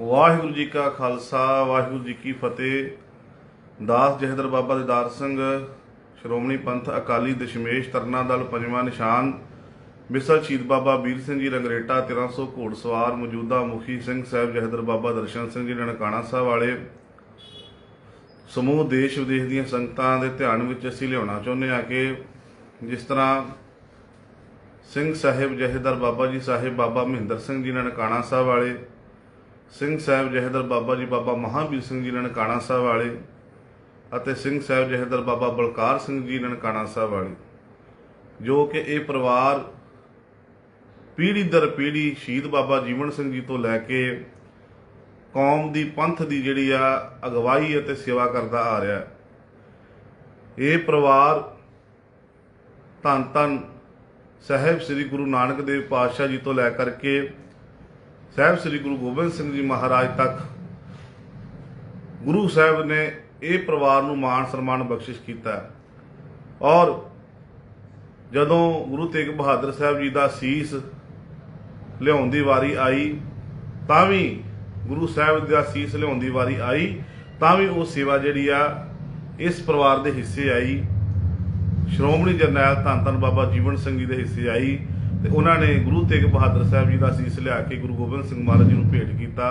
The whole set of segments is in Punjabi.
ਵਾਹਿਗੁਰੂ ਜੀ ਕਾ ਖਾਲਸਾ, ਵਾਹਿਗੁਰੂ ਜੀ ਕੀ ਫਤਿਹ। ਦਾਸ ਜਹਦਰ ਬਾਬਾ ਦੀਦਾਰ ਸਿੰਘ, ਸ਼੍ਰੋਮਣੀ ਪੰਥ ਅਕਾਲੀ ਦਸ਼ਮੇਸ਼ ਤਰਨਾ ਦਲ ਪੰਜਵਾਂ ਨਿਸ਼ਾਨ ਮਿਸਲ ਸ਼ਹੀਦ ਬਾਬਾ ਵੀਰ ਸਿੰਘ ਜੀ ਰੰਗਰੇਟਾ 1300 ਘੋੜਸਵਾਰ ਮੌਜੂਦਾ ਮੁਖੀ ਸਿੰਘ ਸਾਹਿਬ ਜਹਦਰ ਬਾਬਾ ਦਰਸ਼ਨ ਸਿੰਘ ਜੀ ਨਨਕਾਣਾ ਸਾਹਿਬ ਵਾਲੇ। ਸਮੂਹ ਦੇਸ਼ ਵਿਦੇਸ਼ ਦੀਆਂ ਸੰਗਤਾਂ ਦੇ ਧਿਆਨ ਵਿੱਚ ਅਸੀਂ ਲਿਆਉਣਾ ਚਾਹੁੰਦੇ ਹਾਂ ਕਿ ਜਿਸ ਤਰ੍ਹਾਂ ਸਿੰਘ ਸਾਹਿਬ ਜਹੇਦਾਰ ਬਾਬਾ ਜੀ ਸਾਹਿਬ ਬਾਬਾ ਮਹਿੰਦਰ ਸਿੰਘ ਜੀ ਨਨਕਾਣਾ ਸਾਹਿਬ ਵਾਲੇ ਸਿੰਘ ਸਾਹਿਬ ਜਹੇਦਾਰ ਬਾਬਾ ਜੀ, ਬਾਬਾ ਮਹਾਵੀਰ ਸਿੰਘ ਜੀ ਨਨਕਾਣਾ ਸਾਹਿਬ ਵਾਲੇ ਅਤੇ ਸਿੰਘ ਸਾਹਿਬ ਜਹੇਦਾਰ ਬਾਬਾ ਬਲਕਾਰ ਸਿੰਘ ਜੀ ਨਨਕਾਣਾ ਸਾਹਿਬ ਵਾਲੇ, ਜੋ ਕਿ ਇਹ ਪਰਿਵਾਰ ਪੀੜ੍ਹੀ ਦਰ ਪੀੜ੍ਹੀ ਸ਼ਹੀਦ ਬਾਬਾ ਜੀਵਨ ਸਿੰਘ ਜੀ ਤੋਂ ਲੈ ਕੇ ਕੌਮ ਦੀ ਪੰਥ ਦੀ ਜਿਹੜੀ ਆ ਅਗਵਾਈ ਅਤੇ ਸੇਵਾ ਕਰਦਾ ਆ ਰਿਹਾ ਇਹ ਪਰਿਵਾਰ ਧੰਨ ਧੰਨ ਸਾਹਿਬ ਸ੍ਰੀ ਗੁਰੂ ਨਾਨਕ ਦੇਵ ਪਾਤਸ਼ਾਹ ਜੀ ਤੋਂ ਲੈ ਕਰਕੇ ਸਾਹਿਬ ਸ੍ਰੀ ਗੁਰੂ ਗੋਬਿੰਦ ਸਿੰਘ ਜੀ ਮਹਾਰਾਜ ਤੱਕ ਗੁਰੂ ਸਾਹਿਬ ਨੇ ਇਹ ਪਰਿਵਾਰ ਨੂੰ ਮਾਣ ਸਨਮਾਨ ਬਖਸ਼ਿਸ਼ ਕੀਤਾ ਹੈ। ਔਰ ਜਦੋਂ ਗੁਰੂ ਤੇਗ ਬਹਾਦਰ ਸਾਹਿਬ ਜੀ ਦਾ ਸੀਸ ਲਿਆਉਣ ਦੀ ਵਾਰੀ ਆਈ, ਤਾਂ ਵੀ ਗੁਰੂ ਸਾਹਿਬ ਦਾ ਸੀਸ ਲਿਆਉਣ ਦੀ ਵਾਰੀ ਆਈ, ਤਾਂ ਵੀ ਉਹ ਸੇਵਾ ਜਿਹੜੀ ਆ, ਇਸ ਪਰਿਵਾਰ ਦੇ ਹਿੱਸੇ ਆਈ ਸ਼੍ਰੋਮਣੀ ਜਰਨੈਲ ਧੰਨ ਧੰਨ ਬਾਬਾ ਜੀਵਨ ਸਿੰਘ ਜੀ ਦੇ ਹਿੱਸੇ ਆਈ ਤੇ ਉਹਨਾਂ ਨੇ ਗੁਰੂ ਤੇਗ ਬਹਾਦਰ ਸਾਹਿਬ ਜੀ ਦਾ ਸੀਸ ਲਿਆ ਕੇ ਗੁਰੂ ਗੋਬਿੰਦ ਸਿੰਘ ਮਹਾਰਾਜ ਜੀ ਨੂੰ ਭੇਟ ਕੀਤਾ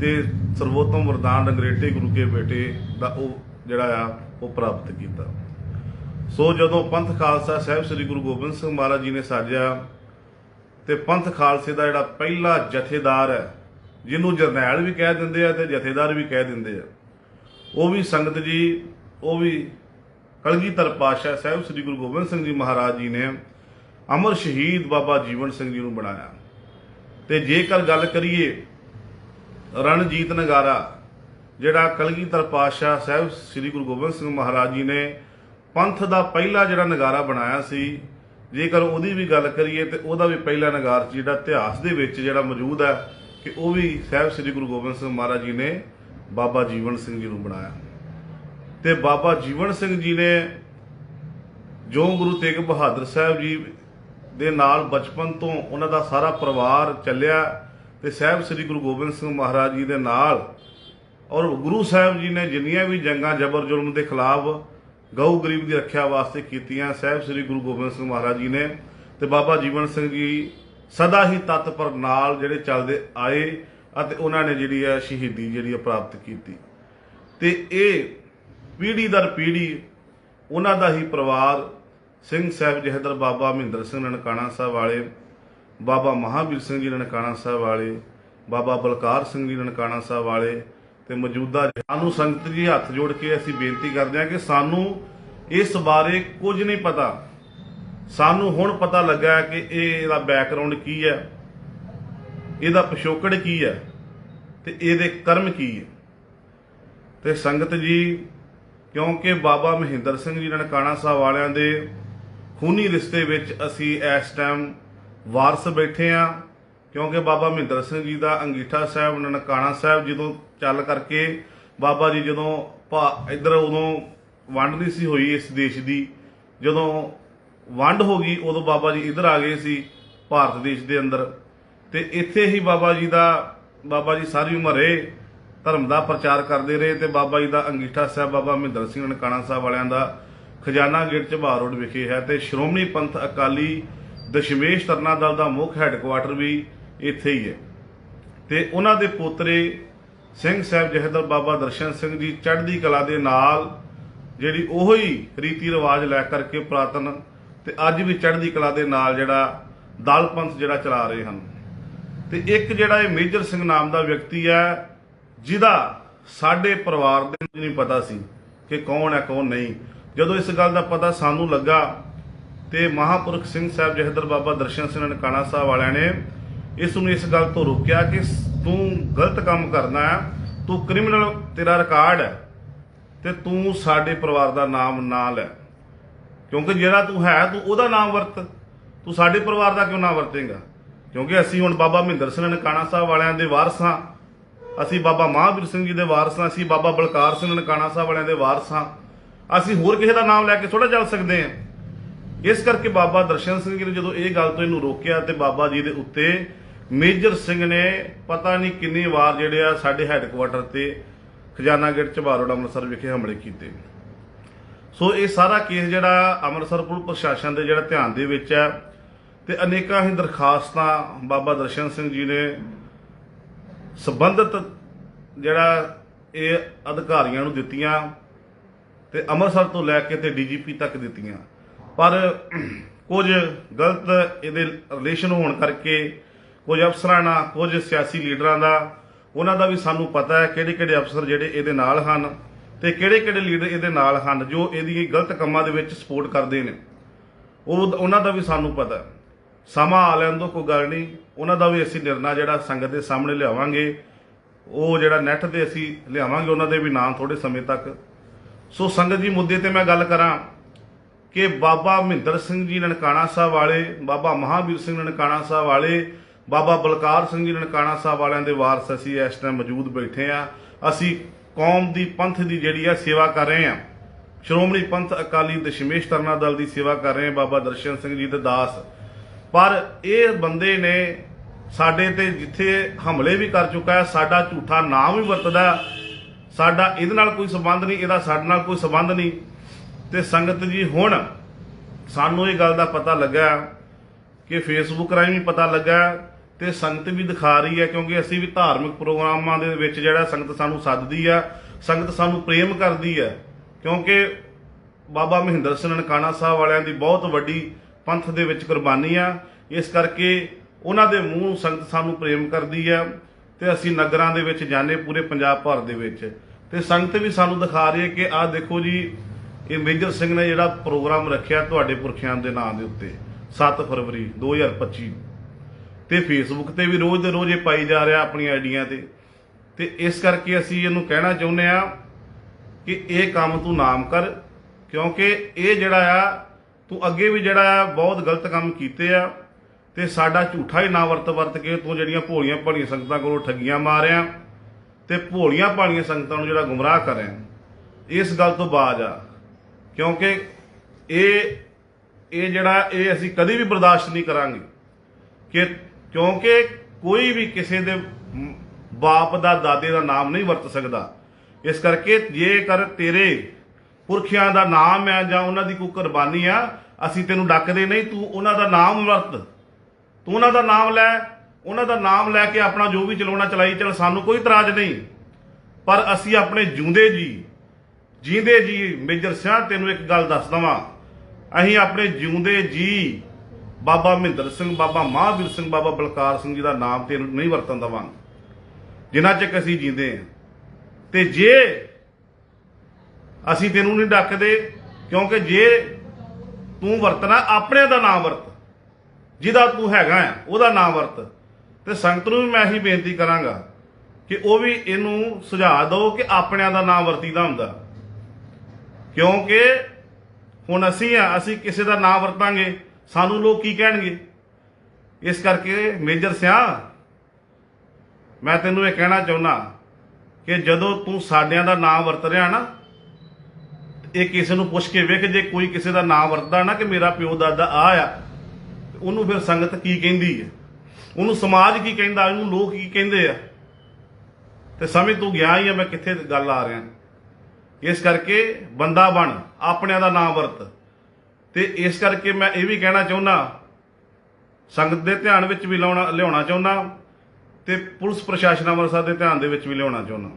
ਤੇ ਸਰਵੋਤਮ ਵਰਦਾਨ ਰੰਗਰੇਟੇ ਗੁਰੂ ਕੇ ਬੇਟੇ ਦਾ ਉਹ ਜਿਹੜਾ ਆ, ਉਹ ਪ੍ਰਾਪਤ ਕੀਤਾ। ਸੋ ਜਦੋਂ ਪੰਥ ਖਾਲਸਾ ਸਾਹਿਬ ਸ੍ਰੀ ਗੁਰੂ ਗੋਬਿੰਦ ਸਿੰਘ ਮਹਾਰਾਜ ਜੀ ਨੇ ਸਾਜਿਆ ਤੇ ਪੰਥ ਖਾਲਸੇ ਦਾ ਜਿਹੜਾ ਪਹਿਲਾ ਜਥੇਦਾਰ ਹੈ, ਜਿਹਨੂੰ ਜਰਨੈਲ ਵੀ ਕਹਿ ਦਿੰਦੇ ਆ ਤੇ ਜਥੇਦਾਰ ਵੀ ਕਹਿ ਦਿੰਦੇ ਆ, ਉਹ ਵੀ ਸੰਗਤ ਜੀ, ਉਹ ਵੀ ਕਲਗੀਧਰ ਪਾਤਸ਼ਾਹ ਸਾਹਿਬ ਸ੍ਰੀ ਗੁਰੂ ਗੋਬਿੰਦ ਸਿੰਘ ਜੀ ਮਹਾਰਾਜ ਜੀ ਨੇ ਅਮਰ ਸ਼ਹੀਦ ਬਾਬਾ ਜੀਵਨ ਸਿੰਘ ਜੀ ਨੂੰ ਬਣਾਇਆ। ਤੇ ਜੇਕਰ ਗੱਲ ਕਰੀਏ ਰਣਜੀਤ ਨਗਾਰਾ, ਜਿਹੜਾ ਕਲਗੀਧਰ ਪਾਤਸ਼ਾਹ ਸਾਹਿਬ ਸ੍ਰੀ ਗੁਰੂ ਗੋਬਿੰਦ ਸਿੰਘ ਮਹਾਰਾਜ ਜੀ ਨੇ ਪੰਥ ਦਾ ਪਹਿਲਾ ਜਿਹੜਾ ਨਗਾਰਾ ਬਣਾਇਆ ਸੀ, ਜੇਕਰ ਉਹਦੀ ਵੀ ਗੱਲ ਕਰੀਏ ਤੇ ਉਹਦਾ ਵੀ ਪਹਿਲਾ ਨਗਾਰ ਜਿਹੜਾ ਇਤਿਹਾਸ ਦੇ ਵਿੱਚ ਜਿਹੜਾ ਮੌਜੂਦ ਹੈ ਕਿ ਉਹ ਵੀ ਸਾਹਿਬ ਸ੍ਰੀ ਗੁਰੂ ਗੋਬਿੰਦ ਸਿੰਘ ਮਹਾਰਾਜ ਜੀ ਨੇ ਬਾਬਾ ਜੀਵਨ ਸਿੰਘ ਜੀ ਨੂੰ ਬਣਾਇਆ। ਤੇ ਬਾਬਾ ਜੀਵਨ ਸਿੰਘ ਜੀ ਨੇ ਜੋ ਗੁਰੂ ਤੇਗ ਬਹਾਦਰ ਸਾਹਿਬ ਜੀ ਦੇ ਨਾਲ ਬਚਪਨ ਤੋਂ ਉਹਨਾਂ ਦਾ ਸਾਰਾ ਪਰਿਵਾਰ ਚੱਲਿਆ ਤੇ ਸਾਹਿਬ ਸ੍ਰੀ ਗੁਰੂ ਗੋਬਿੰਦ ਸਿੰਘ ਮਹਾਰਾਜ ਜੀ ਦੇ ਨਾਲ ਔਰ ਗੁਰੂ ਸਾਹਿਬ ਜੀ ਨੇ ਜਿੰਨੀਆਂ ਵੀ ਜੰਗਾਂ ਜ਼ਬਰ ਜ਼ੁਲਮ ਦੇ ਖਿਲਾਫ ਗਊ ਗਰੀਬ ਦੀ ਰੱਖਿਆ ਵਾਸਤੇ ਕੀਤੀਆਂ, ਸਾਹਿਬ ਸ੍ਰੀ ਗੁਰੂ ਗੋਬਿੰਦ ਸਿੰਘ ਮਹਾਰਾਜ ਜੀ ਨੇ ਤੇ ਬਾਬਾ ਜੀਵਨ ਸਿੰਘ ਜੀ ਸਦਾ ਹੀ ਤਤਪਰ ਨਾਲ ਜਿਹੜੇ ਚੱਲਦੇ ਆਏ ਅਤੇ ਉਹਨਾਂ ਨੇ ਜਿਹੜੀ ਹੈ ਸ਼ਹੀਦੀ ਜਿਹੜੀ ਹੈ ਪ੍ਰਾਪਤ ਕੀਤੀ। ਤੇ ਇਹ ਪੀੜ੍ਹੀ ਦਰ ਪੀੜ੍ਹੀ ਉਹਨਾਂ ਦਾ ਹੀ ਪਰਿਵਾਰ ਸਿੰਘ ਸਾਹਿਬ ਜਹਦਰ ਬਾਬਾ ਮਹਿੰਦਰ ਸਿੰਘ ਨਨਕਾਣਾ ਸਾਹਿਬ ਵਾਲੇ, ਬਾਬਾ ਮਹਾਵੀਰ ਸਿੰਘ ਜੀ ਨਨਕਾਣਾ ਸਾਹਿਬ ਵਾਲੇ, ਬਾਬਾ ਬਲਕਾਰ ਸਿੰਘ ਜੀ ਨਨਕਾਣਾ ਸਾਹਿਬ ਵਾਲੇ ਤੇ ਮੌਜੂਦਾ ਸਾਨੂੰ ਸੰਗਤ ਜੀ ਹੱਥ ਜੋੜ ਕੇ ਅਸੀਂ ਬੇਨਤੀ ਕਰਦੇ ਹਾਂ ਕਿ ਸਾਨੂੰ ਇਸ ਬਾਰੇ ਕੁਝ ਨਹੀਂ ਪਤਾ। ਸਾਨੂੰ ਹੁਣ ਪਤਾ ਲੱਗਾ ਕਿ ਇਹ ਇਹਦਾ ਬੈਕਗ੍ਰਾਉਂਡ ਕੀ ਹੈ, ਇਹਦਾ ਪਿਛੋਕੜ ਕੀ ਹੈ ਤੇ ਇਹਦੇ ਕਰਮ ਕੀ ਹੈ। ਤੇ ਸੰਗਤ ਜੀ, ਕਿਉਂਕਿ ਬਾਬਾ ਮਹਿੰਦਰ ਸਿੰਘ ਜੀ ਨਨਕਾਣਾ ਸਾਹਿਬ ਵਾਲਿਆਂ ਦੇ ਖੂਨੀ ਰਿਸ਼ਤੇ ਵਿੱਚ ਅਸੀਂ ਇਸ ਟਾਈਮ ਵਾਰਸ ਬੈਠੇ ਆ ਕਿਉਂਕਿ ਬਾਬਾ ਮਹਿੰਦਰ ਸਿੰਘ ਜੀ ਦਾ ਅੰਗੀਠਾ ਸਾਹਿਬ, ਨਨਕਾਣਾ ਸਾਹਿਬ ਜਦੋਂ ਚੱਲ ਕਰਕੇ ਬਾਬਾ ਜੀ ਜਦੋਂ ਭਾ- ਇੱਧਰ ਉਦੋਂ ਵੰਡ ਨਹੀਂ ਸੀ ਹੋਈ ਇਸ ਦੇਸ਼ ਦੀ, ਜਦੋਂ ਵੰਡ ਹੋ ਗਈ, ਉਦੋਂ ਬਾਬਾ ਜੀ ਇੱਧਰ ਆ ਗਏ ਸੀ ਭਾਰਤ ਦੇਸ਼ ਦੇ ਅੰਦਰ। ਤੇ ਇੱਥੇ ਹੀ ਬਾਬਾ ਜੀ ਦਾ, ਬਾਬਾ ਜੀ ਸਾਰੀ ਉਮਰ ਰਹੇ, ਧਰਮ ਦਾ ਪ੍ਰਚਾਰ ਕਰਦੇ ਰਹੇ ਤੇ ਬਾਬਾ ਜੀ ਦਾ ਅੰਗੀਠਾ ਸਾਹਿਬ, ਬਾਬਾ ਮਹਿੰਦਰ ਸਿੰਘ ਨਨਕਾਣਾ ਸਾਹਿਬ ਵਾਲਿਆਂ ਦਾ ਖਜ਼ਾਨਾ ਗੇਟ ਚਬਾ ਰੋਡ ਵਿਖੇ ਹੈ ਤੇ ਸ਼੍ਰੋਮਣੀ ਪੰਥ ਅਕਾਲੀ ਦਸ਼ਮੇਸ਼ ਤਰਨਾ ਦਲ ਦਾ ਮੁੱਖ ਹੈੱਡਕੁਆਟਰ ਵੀ ਇੱਥੇ ਹੀ ਹੈ। ਤੇ ਉਹਨਾਂ ਦੇ ਪੋਤਰੇ ਸਿੰਘ ਸਾਹਿਬ ਜਹਦਰ ਬਾਬਾ ਦਰਸ਼ਨ ਸਿੰਘ ਜੀ ਚੜ੍ਹਦੀ ਕਲਾ ਦੇ ਨਾਲ ਜਿਹੜੀ ਉਹੋ ਹੀ ਰੀਤੀ ਰਿਵਾਜ ਲੈ ਕਰਕੇ ਪੁਰਾਤਨ ਤੇ ਅੱਜ ਵੀ ਚੜ੍ਹਦੀ ਕਲਾ ਦੇ ਨਾਲ ਜਿਹੜਾ ਦਲ ਪੰਥ ਜਿਹੜਾ ਚਲਾ ਰਹੇ ਹਨ। ਤੇ ਇੱਕ ਜਿਹੜਾ ਇਹ ਮੇਜਰ ਸਿੰਘ ਨਾਮ ਦਾ ਵਿਅਕਤੀ ਹੈ, ਜਿਹਦਾ ਸਾਡੇ ਪਰਿਵਾਰ ਦੇ ਨਹੀਂ ਪਤਾ ਸੀ ਕਿ ਕੌਣ ਹੈ, ਕੌਣ ਨਹੀਂ। ਜਦੋਂ ਇਸ ਗੱਲ ਦਾ ਪਤਾ ਸਾਨੂੰ ਲੱਗਾ ਤੇ ਮਹਾਪੁਰਖ ਸਿੰਘ ਸਾਹਿਬ ਜਹਦਰ ਬਾਬਾ ਦਰਸ਼ਨ ਸਿੰਘ ਨਨਕਾਣਾ ਸਾਹਿਬ ਵਾਲਿਆਂ ਨੇ ਇਸ ਨੂੰ ਇਸ ਗੱਲ ਤੋਂ ਰੋਕਿਆ ਕਿ ਤੂੰ ਗਲਤ ਕੰਮ ਕਰਨਾ ਹੈ, ਤੂੰ ਕ੍ਰਿਮੀਨਲ ਤੇਰਾ ਰਿਕਾਰਡ ਹੈ ਤੇ ਤੂੰ ਸਾਡੇ ਪਰਿਵਾਰ ਦਾ ਨਾਮ ਨਾ ਲੈ। ਕਿਉਂਕਿ ਜਿਹੜਾ ਤੂੰ ਹੈ, ਤੂੰ ਉਹਦਾ ਨਾਮ ਵਰਤ। ਤੂੰ ਸਾਡੇ ਪਰਿਵਾਰ ਦਾ ਕਿਉਂ ਨਾ ਵਰਤੇਗਾ? ਕਿਉਂਕਿ ਅਸੀਂ ਹੁਣ ਬਾਬਾ ਮਹਿੰਦਰ ਸਿੰਘ ਨਨਕਾਣਾ ਸਾਹਿਬ ਵਾਲਿਆਂ ਦੇ ਵਾਰਸ ਹਾਂ। ਅਸੀਂ ਬਾਬਾ ਮਹਾਂਵੀਰ ਸਿੰਘ ਜੀ ਦੇ ਵਾਰਸ ਹਾਂ, ਅਸੀਂ ਬਾਬਾ ਬਲਕਾਰ ਸਿੰਘ ਨਨਕਾਣਾ ਸਾਹਿਬ ਵਾਲਿਆਂ ਦੇ ਵਾਰਸ ਹਾਂ। ਅਸੀਂ ਹੋਰ ਕਿਸੇ ਦਾ ਨਾਮ ਲੈ ਕੇ ਥੋੜਾ ਚੱਲ ਸਕਦੇ ਹਾਂ। ਇਸ ਕਰਕੇ ਬਾਬਾ ਦਰਸ਼ਨ ਸਿੰਘ ਜੀ ਨੇ ਜਦੋਂ ਇਹ ਗੱਲ ਤੋਂ ਇਹਨੂੰ ਰੋਕਿਆ ਤੇ ਬਾਬਾ ਜੀ ਦੇ ਉੱਤੇ ਮੇਜਰ ਸਿੰਘ ਨੇ ਪਤਾ ਨਹੀਂ ਕਿੰਨੀ ਵਾਰ ਜਿਹੜੇ ਆ ਸਾਡੇ ਹੈੱਡਕੁਆਟਰ ਤੇ ਖਜ਼ਾਨਾ ਗੇਟ ਚਬਾਰੋੜ ਅੰਮ੍ਰਿਤਸਰ ਵਿਖੇ ਹਮਲੇ ਕੀਤੇ। ਸੋ ਇਹ ਸਾਰਾ ਕੇਸ ਜਿਹੜਾ ਅੰਮ੍ਰਿਤਸਰ ਪੁਲਿਸ ਪ੍ਰਸ਼ਾਸਨ ਦੇ ਜਿਹੜਾ ਧਿਆਨ ਦੇ ਵਿੱਚ ਹੈ ਤੇ ਅਨੇਕਾਂ ਹੀ ਦਰਖਾਸਤਾਂ ਬਾਬਾ ਦਰਸ਼ਨ ਸਿੰਘ ਜੀ ਨੇ ਸਬੰਧਤ ਜਿਹੜਾ ਇਹ ਅਧਿਕਾਰੀਆਂ ਨੂੰ ਦਿੱਤੀਆਂ। ਤੇ ਅੰਮ੍ਰਿਤਸਰ ਤੋਂ ਲੈ ਕੇ ਤੇ ਡੀਜੀਪੀ ਤੱਕ ਦਿੱਤੀਆਂ। ਪਰ ਕੁਝ ਗਲਤ ਇਹਦੇ ਰਿਲੇਸ਼ਨ ਹੋਣ ਕਰਕੇ, ਕੁਝ ਅਫਸਰਾਂ ਨਾਲ, ਕੁਝ ਸਿਆਸੀ ਲੀਡਰਾਂ ਦਾ, ਉਹਨਾਂ ਦਾ ਵੀ ਸਾਨੂੰ ਪਤਾ ਹੈ ਕਿਹੜੇ ਕਿਹੜੇ ਅਫਸਰ ਜਿਹੜੇ ਇਹਦੇ ਨਾਲ ਹਨ ਤੇ ਕਿਹੜੇ ਕਿਹੜੇ ਲੀਡਰ ਇਹਦੇ ਨਾਲ ਹਨ ਜੋ ਇਹਦੀ ਗਲਤ ਕੰਮਾਂ ਦੇ ਵਿੱਚ ਸਪੋਰਟ ਕਰਦੇ ਨੇ। ਉਹ ਉਹਨਾਂ ਦਾ ਵੀ ਸਾਨੂੰ ਪਤਾ ਸਮਾਂ ਆ ਲੈਣ ਤੋਂ ਕੋਈ ਗੱਲ ਨਹੀਂ, ਉਹਨਾਂ ਦਾ ਵੀ ਅਸੀਂ ਨਿਰਣਾ ਜਿਹੜਾ ਸੰਗਤ ਦੇ ਸਾਹਮਣੇ ਲਿਆਵਾਂਗੇ, ਉਹ ਜਿਹੜਾ ਨੈਟ ਤੇ ਅਸੀਂ ਲਿਆਵਾਂਗੇ, ਉਹਨਾਂ ਦੇ ਵੀ ਨਾਮ ਥੋੜੇ ਸਮੇਂ ਤੱਕ। ਸੋ ਸੰਗਤ ਜੀ, ਮੁੱਦੇ ਤੇ ਮੈਂ ਗੱਲ ਕਰਾਂ ਕਿ ਬਾਬਾ ਮਹਿੰਦਰ ਸਿੰਘ ਜੀ ਨਨਕਾਣਾ ਸਾਹਿਬ ਵਾਲੇ, ਬਾਬਾ ਮਹਾਵੀਰ ਸਿੰਘ ਨਨਕਾਣਾ ਸਾਹਿਬ ਵਾਲੇ, ਬਾਬਾ ਬਲਕਾਰ ਸਿੰਘ ਜੀ ਨਨਕਾਣਾ ਸਾਹਿਬ ਵਾਲਿਆਂ ਦੇ ਵਾਰਸ ਅਸੀਂ ਇਸ ਟਾਈਮ ਮੌਜੂਦ ਬੈਠੇ ਆ ਅਸੀਂ ਕੌਮ ਦੀ ਪੰਥ ਦੀ ਜਿਹੜੀ ਆ ਸੇਵਾ ਕਰ ਰਹੇ ਆ ਸ਼੍ਰੋਮਣੀ ਪੰਥ ਅਕਾਲੀ ਦਸ਼ਮੇਸ਼ ਤਰਨਾ ਦਲ ਦੀ ਸੇਵਾ ਕਰ ਰਹੇ ਆ ਬਾਬਾ ਦਰਸ਼ਨ ਸਿੰਘ ਜੀ ਦੇ ਦਾਸ। ਪਰ ਇਹ ਬੰਦੇ ਨੇ ਸਾਡੇ ਤੇ ਜਿੱਥੇ ਹਮਲੇ ਵੀ ਕਰ ਚੁੱਕਾ ਹੈ, ਸਾਡਾ ਝੂਠਾ ਨਾਮ ਵੀ ਵਰਤਦਾ ਸਾਡਾ ਇਹਦੇ ਨਾਲ ਕੋਈ ਸੰਬੰਧ ਨਹੀਂ, ਇਹਦਾ ਸਾਡੇ ਨਾਲ ਕੋਈ ਸੰਬੰਧ ਨਹੀਂ। ਤੇ ਸੰਗਤ ਜੀ, ਹੁਣ ਸਾਨੂੰ ਇਹ ਗੱਲ ਦਾ ਪਤਾ ਲੱਗਾ ਕਿ ਫੇਸਬੁੱਕ ਰਾਹੀਂ ਵੀ ਪਤਾ ਲੱਗਾ ਤੇ ਸੰਗਤ ਵੀ ਦਿਖਾ ਰਹੀ ਹੈ ਕਿਉਂਕਿ ਅਸੀਂ ਵੀ ਧਾਰਮਿਕ ਪ੍ਰੋਗਰਾਮਾਂ ਦੇ ਵਿੱਚ ਜਿਹੜਾ ਸੰਗਤ ਸਾਨੂੰ ਸੱਦਦੀ ਆ, ਸੰਗਤ ਸਾਨੂੰ ਪ੍ਰੇਮ ਕਰਦੀ ਹੈ ਕਿਉਂਕਿ ਬਾਬਾ ਮਹਿੰਦਰ ਸਿੰਘ ਨਨਕਾਣਾ ਸਾਹਿਬ ਵਾਲਿਆਂ ਦੀ ਬਹੁਤ ਵੱਡੀ ਪੰਥ ਦੇ ਵਿੱਚ ਕੁਰਬਾਨੀ ਆ। ਇਸ ਕਰਕੇ ਉਹਨਾਂ ਦੇ ਮੂੰਹ ਸੰਗਤ ਸਾਨੂੰ ਪ੍ਰੇਮ ਕਰਦੀ ਆ। ਤੇ ਅਸੀਂ ਨਗਰਾਂ ਦੇ ਵਿੱਚ ਜਾਣੇ ਪੂਰੇ ਪੰਜਾਬ ਭਰ ਦੇ ਵਿੱਚ। ਤੇ ਸੰਗਤ ਵੀ ਸਾਨੂੰ ਦਿਖਾ ਰਹੀ ਹੈ ਕਿ ਆਹ ਦੇਖੋ ਜੀ, ਇਹ ਮੇਜਰ ਸਿੰਘ ਨੇ ਜਿਹੜਾ ਪ੍ਰੋਗਰਾਮ ਰੱਖਿਆ ਤੁਹਾਡੇ ਪੁਰਖਿਆਂ ਦੇ ਨਾਂ ਦੇ ਉੱਤੇ 7 ਫਰਵਰੀ 2025 ਤੇ ਫੇਸਬੁੱਕ ਤੇ ਵੀ ਰੋਜ਼ ਦੇ ਰੋਜ਼ ਇਹ ਪਾਈ ਜਾ ਰਿਹਾ ਆਪਣੀਆਂ ਆਈਡੀਆਂ ਤੇ। ਤੇ ਇਸ ਕਰਕੇ ਅਸੀਂ ਇਹਨੂੰ ਕਹਿਣਾ ਚਾਹੁੰਦੇ ਆ ਕਿ ਇਹ ਕੰਮ ਤੂੰ ਨਾਮ ਕਰ, ਕਿਉਂਕਿ ਇਹ ਜਿਹੜਾ ਆ, ਤੂੰ ਅੱਗੇ ਵੀ ਜਿਹੜਾ ਆ, ਬਹੁਤ ਗਲਤ ਕੰਮ ਕੀਤੇ ਆ। ਤੇ ਸਾਡਾ ਝੂਠਾ ਹੀ ਨਾ ਵਰਤ ਵਰਤ ਕੇ ਤੂੰ ਜਿਹੜੀਆਂ ਭੋਲੀਆਂ ਭਾਲੀਆਂ ਸੰਗਤਾਂ ਕੋਲੋਂ ਠੱਗੀਆਂ ਮਾਰਿਆ ਤੇ ਭੋਲੀਆਂ ਭਾਲੀਆਂ ਸੰਗਤਾਂ ਨੂੰ ਜਿਹੜਾ ਗੁੰਮਰਾਹ ਕਰ ਰਿਹਾ ਇਸ ਗੱਲ ਤੋਂ ਬਾਜ ਆ। ਕਿਉਂਕਿ ਇਹ ਇਹ ਜਿਹੜਾ, ਇਹ ਅਸੀਂ ਕਦੀ ਵੀ ਬਰਦਾਸ਼ਤ ਨਹੀਂ ਕਰਾਂਗੇ ਕਿ ਕਿਉਂਕਿ ਕੋਈ ਵੀ ਕਿਸੇ ਦੇ ਬਾਪ ਦਾ, ਦਾਦੇ ਦਾ ਨਾਮ ਨਹੀਂ ਵਰਤ ਸਕਦਾ। ਇਸ ਕਰਕੇ ਜੇਕਰ ਤੇਰੇ ਪੁਰਖਿਆਂ ਦਾ ਨਾਮ ਹੈ ਜਾਂ ਉਹਨਾਂ ਦੀ ਕੋਈ ਕੁਰਬਾਨੀ ਆ, ਅਸੀਂ ਤੈਨੂੰ ਡੱਕਦੇ ਨਹੀਂ, ਤੂੰ ਉਹਨਾਂ ਦਾ ਨਾਮ ਵਰਤ। ਤੂੰ ਉਹਨਾਂ ਦਾ ਨਾਮ ਲੈ, ਉਹਨਾਂ ਦਾ ਨਾਮ ਲੈ ਕੇ ਆਪਣਾ ਜੋ ਵੀ ਚਲਾਉਣਾ ਚਲਾਈ ਚੱਲ, ਸਾਨੂੰ ਕੋਈ ਇਤਰਾਜ਼ ਨਹੀਂ। ਪਰ ਅਸੀਂ ਆਪਣੇ ਜਿਉਂਦੇ ਜੀ, ਜੀਂਦੇ ਜੀ, ਮੇਜਰ ਸਿਆਹ ਤੈਨੂੰ ਇੱਕ ਗੱਲ ਦੱਸ ਦਵਾਂ। ਅਸੀਂ ਆਪਣੇ ਜਿਉਂਦੇ ਜੀ, ਬਾਬਾ ਮਹਿੰਦਰ ਸਿੰਘ, ਬਾਬਾ ਮਹਾਵੀਰ ਸਿੰਘ, ਬਾਬਾ ਬਲਕਾਰ ਸਿੰਘ ਜੀ ਦਾ ਨਾਮ ਤੈਨੂੰ ਨਹੀਂ ਵਰਤਨ ਦਵਾਂਗੇ ਜਿਨ੍ਹਾਂ 'ਚ ਅਸੀਂ ਜੀਂਦੇ ਹਾਂ। ਤੇ ਜੇ ਅਸੀਂ ਤੈਨੂੰ ਨਹੀਂ ਡੱਕਦੇ, ਕਿਉਂਕਿ ਜੇ ਤੂੰ ਵਰਤਣਾ, ਆਪਣੇ ਦਾ ਨਾਮ ਵਰਤ। ਜਿਹਦਾ ਤੂੰ ਹੈਗਾ ਆ ਉਹਦਾ ਨਾਮ ਵਰਤ। ਤੇ ਸੰਗਤ ਨੂੰ ਵੀ ਮੈਂ ਇਹੀ ਬੇਨਤੀ ਕਰਾਂਗਾ ਕਿ ਉਹ ਵੀ ਇਹਨੂੰ ਸੁਝਾਅ ਦਿਓ ਕਿ ਆਪਣਿਆਂ ਦਾ ਨਾਮ ਵਰਤੀਦਾ ਹੁੰਦਾ। ਕਿਉਂਕਿ ਹੁਣ ਅਸੀਂ ਆ, ਅਸੀਂ ਕਿਸੇ ਦਾ ਨਾਮ ਵਰਤਾਂਗੇ, ਸਾਨੂੰ ਲੋਕ ਕੀ ਕਹਿਣਗੇ? ਇਸ ਕਰਕੇ ਮੇਜਰ ਸਿਆ ਮੈਂ ਤੈਨੂੰ ਇਹ ਕਹਿਣਾ ਚਾਹੁੰਦਾ ਕਿ ਜਦੋਂ ਤੂੰ ਸਾਡਿਆਂ ਦਾ ਨਾਮ ਵਰਤ ਰਿਹਾ ਨਾ, ਇਹ ਕਿਸੇ ਨੂੰ ਪੁੱਛ ਕੇ ਵੇਖ, ਜੇ ਕੋਈ ਕਿਸੇ ਦਾ ਨਾਮ ਵਰਤਦਾ ਨਾ ਕਿ ਮੇਰਾ ਪਿਓ ਦਾਦਾ ਆ ਆ ਉਹਨੂੰ ਫਿਰ ਸੰਗਤ ਕੀ ਕਹਿੰਦੀ ਹੈ? ਉਹਨੂੰ ਸਮਾਜ ਕੀ ਕਹਿੰਦਾ? ਉਹਨੂੰ ਲੋਕ ਕੀ ਕਹਿੰਦੇ ਆ? ਤੇ ਸਮਝ ਤੂੰ ਗਿਆ ਹੀ ਆ, ਮੈਂ ਕਿੱਥੇ ਗੱਲ ਆ ਰਿਹਾ ਇਸ ਕਰਕੇ ਬੰਦਾ ਬਣ, ਆਪਣਿਆਂ ਦਾ ਨਾਮ ਵਰਤ। ਤੇ ਇਸ ਕਰਕੇ ਮੈਂ ਇਹ ਵੀ ਕਹਿਣਾ ਚਾਹੁੰਦਾ ਸੰਗਤ ਦੇ ਧਿਆਨ ਵਿੱਚ ਵੀ ਲਾਉਣਾ, ਲਿਆਉਣਾ ਚਾਹੁੰਦਾ ਤੇ ਪੁਲਿਸ ਪ੍ਰਸ਼ਾਸਨ ਅੰਮ੍ਰਿਤਸਰ ਦੇ ਧਿਆਨ ਦੇ ਵਿੱਚ ਵੀ ਲਿਆਉਣਾ ਚਾਹੁੰਦਾ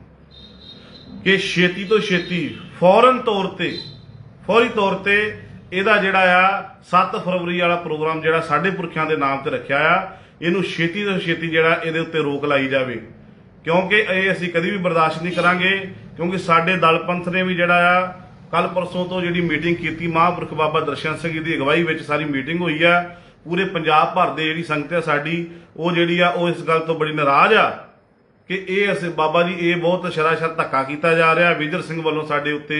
ਕਿ ਛੇਤੀ ਤੋਂ ਛੇਤੀ, ਫੌਰਨ ਤੌਰ ਤੇ, ਫੌਰੀ ਤੌਰ ਤੇ ਇਹਦਾ ਜਿਹੜਾ ਆ 7 ਫਰਵਰੀ ਵਾਲਾ ਪ੍ਰੋਗਰਾਮ ਜਿਹੜਾ ਸਾਡੇ ਪੁਰਖਿਆਂ ਦੇ ਨਾਮ ਤੇ ਰੱਖਿਆ ਆ, ਇਹਨੂੰ ਛੇਤੀ ਤੋਂ ਛੇਤੀ ਜਿਹੜਾ ਇਹਦੇ ਉੱਤੇ ਰੋਕ ਲਾਈ ਜਾਵੇ। ਕਿਉਂਕਿ ਇਹ ਅਸੀਂ ਕਦੀ ਵੀ ਬਰਦਾਸ਼ਤ ਨਹੀਂ ਕਰਾਂਗੇ, ਕਿਉਂਕਿ ਸਾਡੇ ਦਲ ਪੰਥ ਨੇ ਵੀ ਜਿਹੜਾ ਆ ਕੱਲ ਪਰਸੋਂ ਤੋਂ ਜਿਹੜੀ ਮੀਟਿੰਗ ਕੀਤੀ, ਮਹਾਂਪੁਰਖ ਬਾਬਾ ਦਰਸ਼ਨ ਸਿੰਘ ਜੀ ਦੀ ਅਗਵਾਈ ਵਿੱਚ ਸਾਰੀ ਮੀਟਿੰਗ ਹੋਈ ਆ, ਪੂਰੇ ਪੰਜਾਬ ਭਰ ਦੇ ਜਿਹੜੀ ਸੰਗਤ ਹੈ ਸਾਡੀ, ਉਹ ਜਿਹੜੀ ਆ, ਉਹ ਇਸ ਗੱਲ ਤੋਂ ਬੜੀ ਨਾਰਾਜ਼ ਆ ਕਿ ਇਹ ਅਸੀਂ ਬਾਬਾ ਜੀ, ਇਹ ਬਹੁਤ ਸ਼ਰਾਸ਼ਰ ਧੱਕਾ ਕੀਤਾ ਜਾ ਰਿਹਾ, ਵਿਜਰ ਸਿੰਘ ਵੱਲੋਂ ਸਾਡੇ ਉੱਤੇ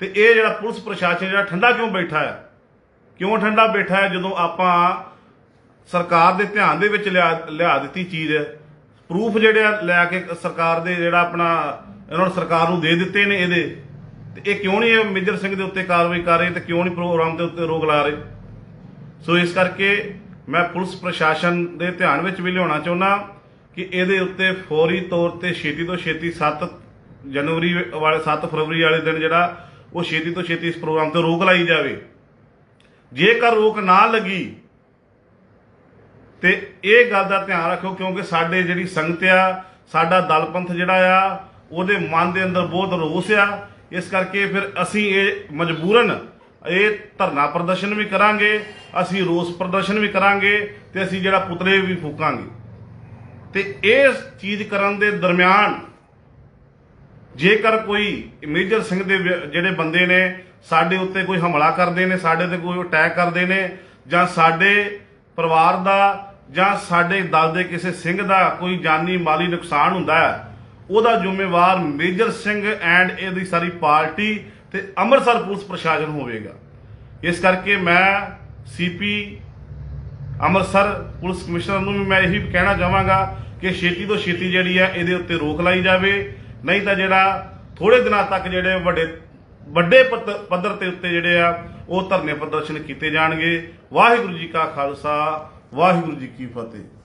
ਤੇ ਇਹ ਜਿਹੜਾ ਪੁਲਿਸ ਪ੍ਰਸ਼ਾਸਨ ਜਿਹੜਾ ਠੰਡਾ ਕਿਉਂ ਬੈਠਾ ਹੈ? ਕਿਉਂ ਠੰਡਾ ਬੈਠਾ ਹੈ ਜਦੋਂ ਆਪਾਂ ਸਰਕਾਰ ਦੇ ਧਿਆਨ ਦੇ ਵਿੱਚ ਲਿਆ ਲਿਆ ਦਿੱਤੀ ਚੀਜ਼? ਪ੍ਰੂਫ ਜਿਹੜੇ ਆ ਲੈ ਕੇ ਸਰਕਾਰ ਦੇ ਜਿਹੜਾ ਆਪਣਾ ਇਹਨਾਂ ਨੂੰ ਸਰਕਾਰ ਨੂੰ ਦੇ ਦਿੱਤੇ ਨੇ ਇਹਦੇ। ਤੇ ਇਹ ਕਿਉਂ ਨਹੀਂ ਇਹ ਮੇਜਰ ਸਿੰਘ ਦੇ ਉੱਤੇ ਕਾਰਵਾਈ ਕਰ ਰਹੇ ਤੇ ਕਿਉਂ ਨਹੀਂ ਪ੍ਰੋਗਰਾਮ ਦੇ ਉੱਤੇ ਰੋਕ ਲਾ ਰਹੇ? ਸੋ ਇਸ ਕਰਕੇ ਮੈਂ ਪੁਲਿਸ ਪ੍ਰਸ਼ਾਸਨ ਦੇ ਧਿਆਨ ਵਿੱਚ ਵੀ ਲਿਆਉਣਾ ਚਾਹੁੰਦਾ ਕਿ ਇਹਦੇ ਉੱਤੇ ਫੌਰੀ ਤੌਰ ਤੇ ਛੇਤੀ ਤੋਂ ਛੇਤੀ 7 ਜਨਵਰੀ ਵਾਲੇ 7 ਫਰਵਰੀ ਵਾਲੇ ਦਿਨ ਜਿਹੜਾ ਉਹ ਛੇਤੀ ਤੋਂ ਛੇਤੀ ਇਸ ਪ੍ਰੋਗਰਾਮ ਤੇ ਰੋਕ ਲਾਈ ਜਾਵੇ। ਜੇਕਰ ਰੋਕ ਨਾ ਲੱਗੀ, ਤੇ ਇਹ ਗੱਲ ਦਾ ਧਿਆਨ ਰੱਖੋ ਕਿਉਂਕਿ ਸਾਡੇ ਜਿਹੜੀ ਸੰਗਤ ਆ, ਸਾਡਾ ਦਲ ਪੰਥ ਜਿਹੜਾ ਆ, ਉਹਦੇ ਮਨ ਦੇ ਅੰਦਰ ਬਹੁਤ ਰੋਸ ਆ। ਇਸ ਕਰਕੇ ਫਿਰ ਅਸੀਂ ਇਹ ਮਜਬੂਰਨ, ਇਹ ਧਰਨਾ ਪ੍ਰਦਰਸ਼ਨ ਵੀ ਕਰਾਂਗੇ, ਅਸੀਂ ਰੋਸ ਪ੍ਰਦਰਸ਼ਨ ਵੀ ਕਰਾਂਗੇ, ਤੇ ਅਸੀਂ ਜਿਹੜਾ ਪੁਤਲੇ ਵੀ ਫੂਕਾਂਗੇ। ਤੇ ਇਹ ਚੀਜ਼ ਕਰਨ ਦੇ ਦਰਮਿਆਨ ਜੇਕਰ ਕੋਈ ਮੇਜਰ ਸਿੰਘ ਦੇ ਵਿ- ਜਿਹੜੇ ਬੰਦੇ ਨੇ, ਸਾਡੇ ਉੱਤੇ ਕੋਈ ਹਮਲਾ ਕਰਦੇ ਨੇ, ਸਾਡੇ ਤੇ ਕੋਈ ਅਟੈਕ ਕਰਦੇ ਨੇ, ਜਾਂ ਸਾਡੇ ਪਰਿਵਾਰ ਦਾ, ਜਾਂ ਸਾਡੇ ਦਲ ਦੇ ਕਿਸੇ ਸਿੰਘ ਦਾ ਕੋਈ ਜਾਨੀ ਮਾਲੀ ਨੁਕਸਾਨ ਹੁੰਦਾ ਹੈ, ਉਹਦਾ ਜ਼ਿੰਮੇਵਾਰ ਮੇਜਰ ਸਿੰਘ ਐਂਡ ਇਹਦੀ ਸਾਰੀ ਪਾਰਟੀ ਤੇ ਅੰਮ੍ਰਿਤਸਰ ਪੁਲਿਸ ਪ੍ਰਸ਼ਾਸਨ ਹੋਵੇਗਾ। ਇਸ ਕਰਕੇ ਮੈਂ ਸੀਪੀ ਅੰਮ੍ਰਿਤਸਰ ਪੁਲਿਸ ਕਮਿਸ਼ਨਰ ਨੂੰ ਵੀ ਮੈਂ ਇਹੀ ਕਹਿਣਾ ਚਾਹਾਂਗਾ ਕਿ ਛੇਤੀ ਤੋਂ ਛੇਤੀ ਜਿਹੜੀ ਹੈ ਇਹਦੇ ਉੱਤੇ ਰੋਕ ਲਾਈ ਜਾਵੇ। ਨਹੀਂ ਤਾਂ ਜਿਹੜਾ ਥੋੜੇ ਦਿਨਾਂ ਤੱਕ ਜਿਹੜੇ ਵੱਡੇ ਵੱਡੇ ਪੱਧ- ਪੱਧਰ ਤੇ ਉੱਤੇ ਜਿਹੜੇ ਆ, ਉਹ ਧਰਨੇ ਪ੍ਰਦਰਸ਼ਨ ਕੀਤੇ ਜਾਣਗੇ। ਵਾਹਿਗੁਰੂ ਜੀ ਕਾ ਖਾਲਸਾ, ਵਾਹਿਗੁਰੂ ਜੀ ਕੀ ਫਤਿਹ।